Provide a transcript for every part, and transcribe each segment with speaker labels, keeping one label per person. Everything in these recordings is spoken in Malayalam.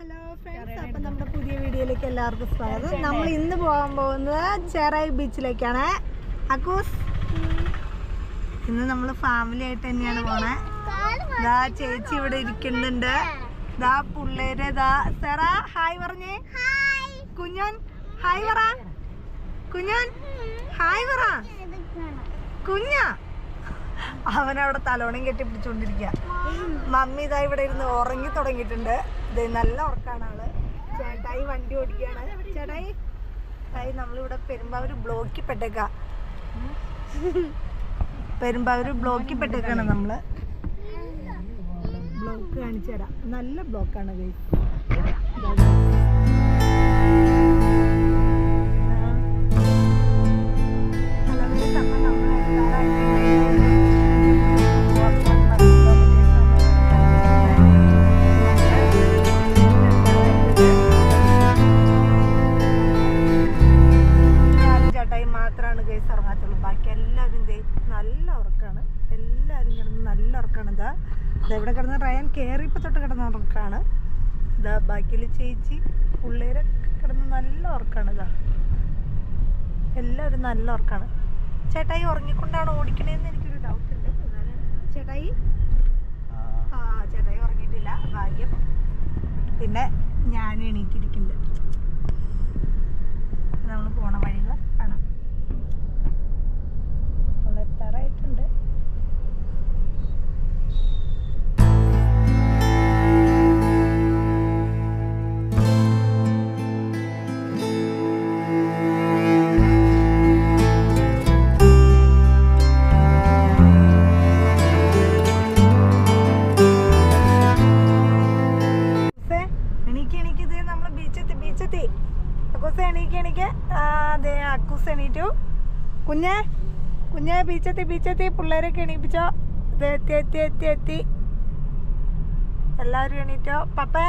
Speaker 1: ഹലോ ഫ്രണ്ട്സ് അപ്പം നമ്മുടെ പുതിയ വീഡിയോയിലേക്ക് എല്ലാവർക്കും സ്വാഗതം. നമ്മൾ ഇന്ന് പോകാൻ പോകുന്നത് ചെറായി ബീച്ചിലേക്കാണ്. അക്കൂസ് ഇന്ന് നമ്മൾ ഫാമിലി ആയിട്ട് തന്നെയാണ് പോണേ. ദാ ചേച്ചി ഇവിടെ ഇരിക്കുന്നുണ്ട്. ദാ പിള്ളേര് ദാ സെറ ഹായ് പറഞ്ഞേ. കുഞ്ഞൻ ഹായ് പറ. കുഞ്ഞൻ ഹായ് പറ. കുഞ്ഞാ അവനവിടെ തലോണം കെട്ടി പിടിച്ചുകൊണ്ടിരിക്കുക മമ്മി ഇതാ ഇവിടെ ഇരുന്ന് ഉറങ്ങി തുടങ്ങിയിട്ടുണ്ട്. ഇത് നല്ല ഉറക്കാണ് ആൾ. ചേട്ടായി വണ്ടി ഓടിക്കുകയാണ് ചേട്ടായി ചേട്ടായി നമ്മളിവിടെ പെരുമ്പാവൂർ ബ്ലോക്കിൽ പെട്ടേക്ക പെരുമ്പാവൂർ ബ്ലോക്കിൽ പെട്ടേക്കാണ് നമ്മൾ. ബ്ലോക്ക് കാണിച്ചു തരാം. നല്ല ബ്ലോക്കാണ്. ഹലോ ബാക്കിയിൽ ചേച്ചി പിള്ളേരൊക്കെ കിടന്ന് നല്ല ഉറക്കാണ് ഇതാ. എല്ലാവരും നല്ല ഉറക്കാണ്. ചേട്ടായി ഉറങ്ങിക്കൊണ്ടാണ് ഓടിക്കണേന്ന് എനിക്കൊരു ഡൗട്ട് ഉണ്ട്. എന്നാലും ചേട്ടായി? ആ. ചേട്ടായി ഉറങ്ങിയിട്ടില്ല. ഭാഗ്യം. പിന്നെ ഞാൻ എണീക്കിരിക്കുന്നുണ്ട് നമ്മൾ പോണ വഴികൾ ബീച്ചെത്തി ബീച്ചെത്തി അക്കൂസ് എണീക്ക് എണീക്ക്. ആ, അതെ അക്കൂസ് എണീറ്റു. കുഞ്ഞെ കുഞ്ഞെ ബീച്ചെത്തി ബീച്ചെത്തി. പിള്ളേരൊക്കെ എണീപ്പിച്ചോ. ഇത് എത്തി എത്തി എത്തി എത്തി. എല്ലാവരും എണീറ്റോ. പപ്പേ.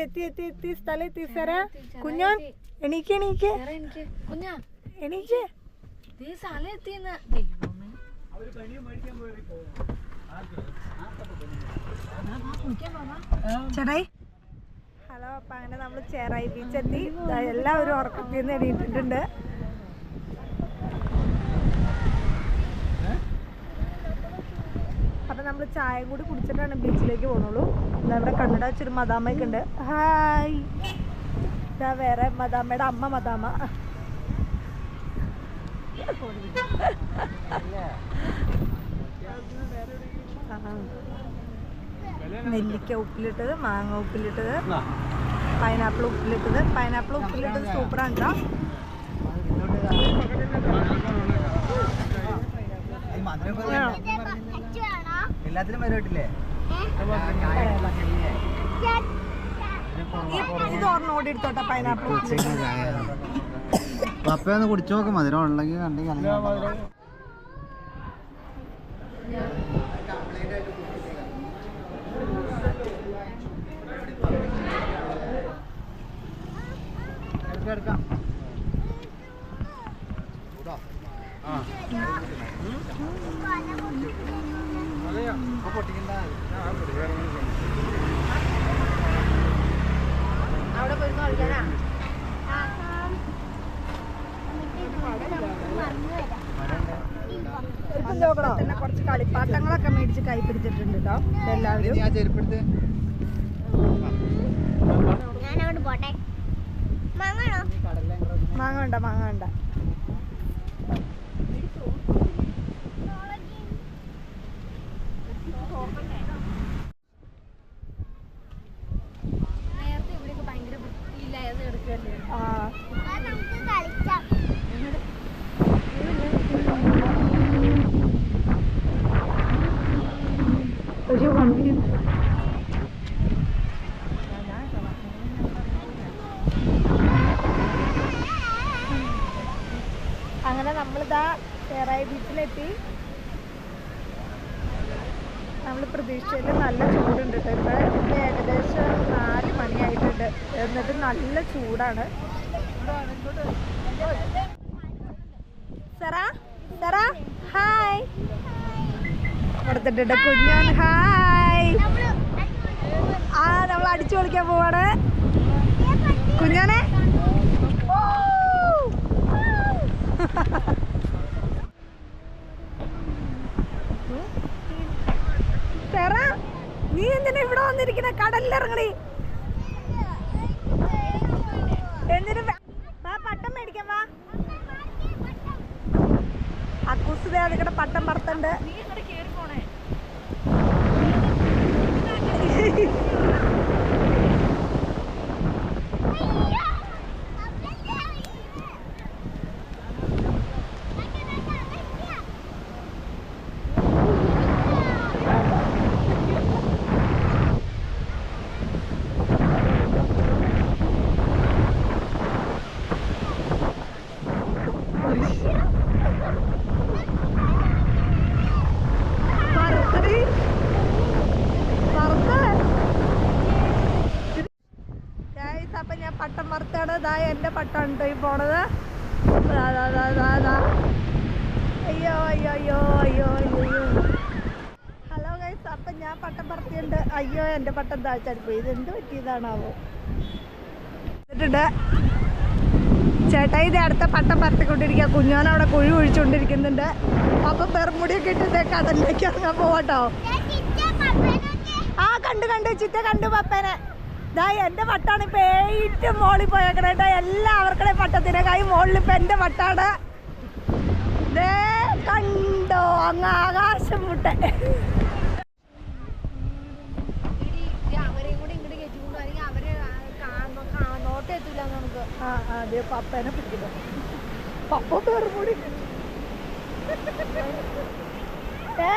Speaker 1: എത്തി എത്തി എത്തി. സ്ഥലം എത്തി കുഞ്ഞോൻ എണീക്ക് എണീക്ക്. എണീക്ക്.
Speaker 2: ദേ സ്ഥലം എത്തിയെന്ന്.
Speaker 1: ചേട്ടായി ഹലോ അപ്പൊ അങ്ങനെ നമ്മൾ ചേറായി. ബീച്ചെത്തി. എത്തി എല്ലാവരും ഉറക്കത്തിൽ നിന്ന് എണീറ്റിട്ടുണ്ട്. അപ്പൊ നമ്മൾ ചായ കൂടി കുടിച്ചിട്ടാണ് ബീച്ചിലേക്ക് പോണുള്ളൂ. ഇതാ ഇവിടെ കണ്ണട വെച്ചൊരു മദാമയൊക്കെ ഉണ്ട്. ഹായ്. ഇതാ വേറെ മദാമ്മയുടെ അമ്മ മദാമ ആ. നെല്ലിക്ക ഉപ്പിലിട്ടത് മാങ്ങ ഉപ്പിലിട്ടത് പൈനാപ്പിൾ ഉപ്പിലിട്ടത്. പൈനാപ്പിൾ ഉപ്പിലിട്ടത് സൂപ്പറാണ് കേട്ടോ
Speaker 3: എല്ലാത്തിനും വരോട്ടില്ലേ
Speaker 1: ഈ- ഇത് എടുത്തോട്ടെ പൈനാപ്പിൾ ഉപ്പിലിട്ടത്.
Speaker 3: പപ്പയൊന്ന് കുടിച്ചു നോക്കും മധുരം ഉണ്ടെങ്കിൽ കണ്ടെങ്കിൽ അല്ലെങ്കിൽ എടുക്കാം. പൊട്ടിക്കണ്ട
Speaker 2: അവിടെ പോയി കളിക്കാനാ
Speaker 1: തന്നെ കുറച്ച് കളിപ്പാട്ടങ്ങളൊക്കെ മേടിച്ച് കൈ പിടിച്ചിട്ടുണ്ട് കേട്ടോ. എല്ലാവരും.
Speaker 3: ഞാൻ ചെരുപ്പെടുത്ത്
Speaker 4: ഞാൻ അങ്ങോട്ട് പോട്ടെ.
Speaker 1: മാങ്ങ വേണ്ട മാങ്ങ വേണ്ട.
Speaker 2: നേരത്തെ ഇവിടെയൊക്കെ ഭയങ്കര
Speaker 1: നമ്മളിതാ ചേറായി ബീച്ചിലെത്തി നമ്മൾ പ്രതീക്ഷിച്ചതിൽ നല്ല ചൂടുണ്ട് കേട്ടോ ഇപ്പം ഏകദേശം നാല് മണിയായിട്ടുണ്ട്. എന്നിട്ട് നല്ല ചൂടാണ്. ഹായ്. കുഞ്ഞോൻ ഹായ്. ആ നമ്മൾ അടിച്ചു കളിക്കാൻ പോവാണ്. കുഞ്ഞോനെ സെറ, നീ എന്തിനാ ഇവിടെ വന്നിരിക്കുന്ന? കടലിലിറങ്ങണി. എന്തിനു വേ- പട്ടം മേടിക്കാൻ വാ. അക്കൂസ് അതിക്കടെ പട്ടം പറത്തുണ്ട്
Speaker 2: നീ കേറി പോണേ.
Speaker 1: അപ്പൊ ഞാൻ പട്ടം വറുത്താണ്. ഇതാ എന്റെ പട്ടാണ് ട്ടോ ഈ പോണത്. അയ്യോ അയ്യോ അയ്യോ അയ്യോ അയ്യോ ഹലോ ഗൈസ് അപ്പൊ ഞാൻ പട്ടം പറത്തിയുണ്ട് അയ്യോ എന്റെ പട്ടം താഴ്ചാടി പോയി ഇത് എന്ത് പറ്റിയതാണാവോ? എന്നിട്ടുണ്ട് ചേട്ടാ ഇത് അടുത്ത പട്ടം പറത്തിക്കൊണ്ടിരിക്കുക കുഞ്ഞോൻ അവിടെ കുഴി ഒഴിച്ചുകൊണ്ടിരിക്കുന്നുണ്ട് അപ്പൊ പെർമുടിയൊക്കെ ഇട്ട് കടലിലേക്ക് ഇറങ്ങാൻ പോവാട്ടോ. ആ കണ്ടു കണ്ടു. ചിറ്റ കണ്ടു പപ്പനെ. ഇതാ എന്റെ വട്ടാണ് ഇപ്പൊ ഏറ്റവും മോളിൽ പോയേക്കണേട്ടോ എല്ലാവർക്കും പട്ടത്തിനെ കൈ മോളിൽ ഇപ്പൊ എന്റെ പട്ടാണ്. ദേ കണ്ടോ? അങ്ങ് ആകാശം മുട്ടെ.
Speaker 2: എത്തൂല നമുക്ക്.
Speaker 1: ആ ദേ പപ്പനെ പിടിക്കുന്നു പപ്പ പെർമുടി കൂടി ഏ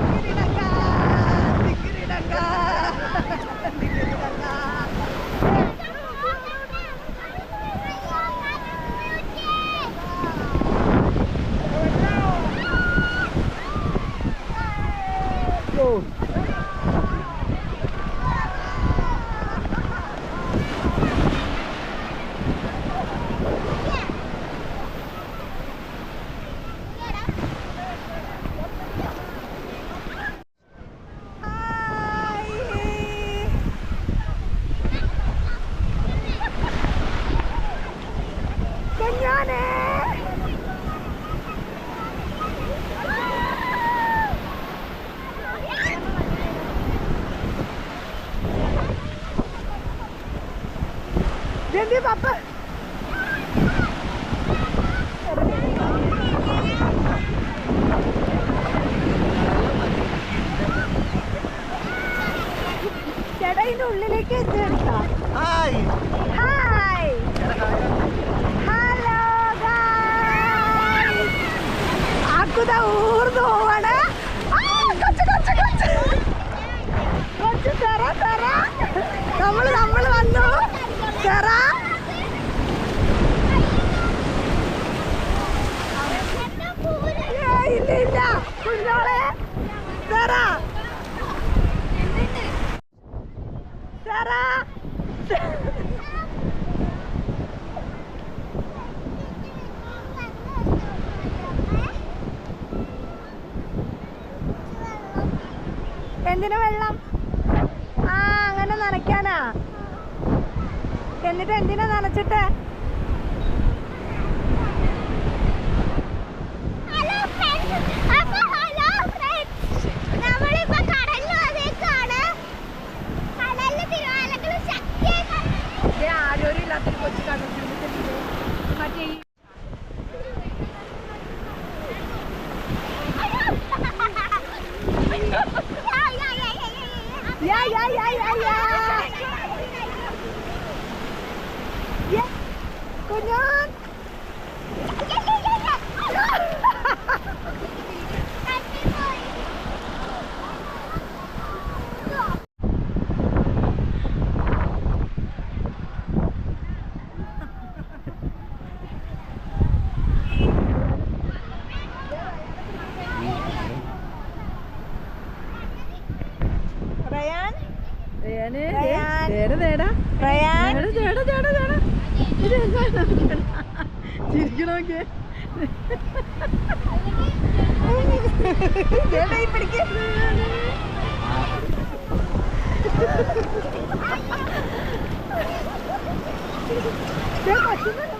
Speaker 1: ഡിങ്കിരിടങ്ക, ഡിങ്കിരിടങ്ക, ഡിങ്കിരിടങ്ക. ഹായ്. കുഞ്ഞാനെ ജെന്റി പപ്പ. ചേട്ടാ ഇതിന്റെ ഉള്ളിലേക്ക് എന്ത് എടുത്താ
Speaker 3: ഹായ്
Speaker 1: ഹായ് ഹലോ ആക്കുത ഊർന്നു പോവാണ് ആ, കൊച്ച്, കൊച്ച്, കൊച്ച്. കൊച്ച് സെറ, സെറ. നമ്മൾ നമ്മൾ വന്നു സെറ ഏയ്, ഇല്ല ഇല്ല കുഞ്ഞോളെ സെറ സെറ എന്തിനു വെള്ളം? ആ അങ്ങനെ നനയ്ക്കാനാ. എന്നിട്ട് എന്തിനാ നനച്ചിട്ട്?
Speaker 5: 呀呀呀 ചിരിക്കണോക്കെ
Speaker 1: ചേട്ടാ